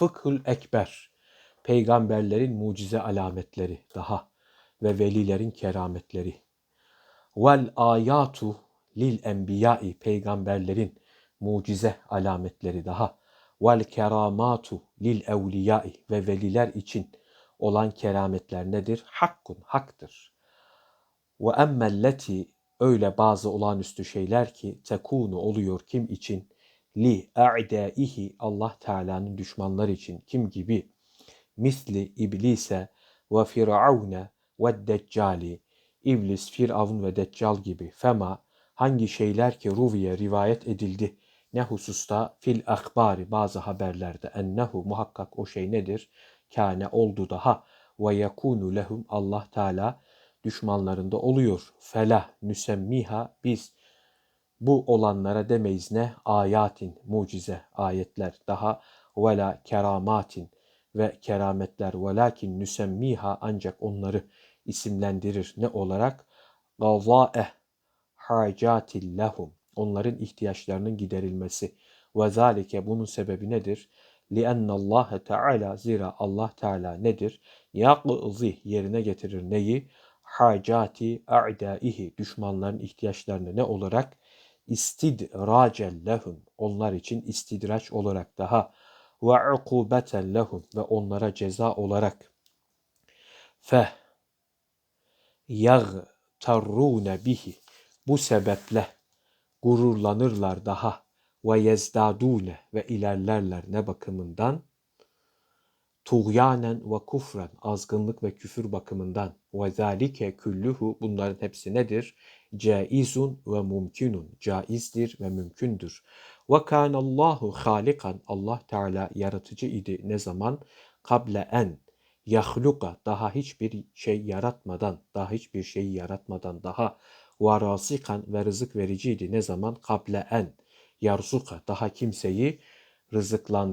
Fıkhül Ekber. Peygamberlerin mucize alametleri daha ve velilerin kerametleri. Vel ayatu lil enbiyai peygamberlerin mucize alametleri daha. Vel keramatu lil evliyai ve veliler için olan kerametler nedir? Hakkun, haktır. Ve emmelleti öyle bazı olağanüstü şeyler ki tekunu oluyor kim için? Li a'daihi Allah Teala'nın düşmanları için. Kim gibi? Misli iblise ve firavune ve deccali. İblis, Firavun ve Deccal gibi. Fema hangi şeyler ki ruviye rivayet edildi? Ne hususta? Fil akbari bazı haberlerde. Ennehu muhakkak o şey nedir? Kâne oldu daha. Ve yakunu lehum Allah Teala düşmanlarında oluyor. Felah nüsemmiha biz bu olanlara demeyiz ne? Ayatin, mucize, ayetler daha vela keramatin ve kerametler velakin nüsemmiha ancak onları isimlendirir. Ne olarak? Gazaeh hacatil lehum. Onların ihtiyaçlarının giderilmesi. Ve zalike bunun sebebi nedir? لِأَنَّ اللّٰهَ Teala zira Allah Teala nedir? Yakzih yerine getirir neyi? Hacati a'daihi düşmanların ihtiyaçlarını ne olarak? İstidracen lehum. Onlar için istidraç olarak daha ve ukubeten lehum ve onlara ceza olarak. Fe yagtarrune bihi. Bu sebeple gururlanırlar daha ve yezdadune ve ilerlerler ne bakımından tuğyanen ve kufren azgınlık ve küfür bakımından ve zalike külluhu bunların hepsi nedir? Caizun ve mümkünun caizdir ve mümkündür. Ve kanallahu halikan Allah Teala yaratıcı idi ne zaman? Kable en yahluka daha hiçbir şey yaratmadan, daha hiçbir şeyi yaratmadan daha varasikan ve rızık vericiydi ne zaman? Kable en yarzuka daha kimseyi rızıklandır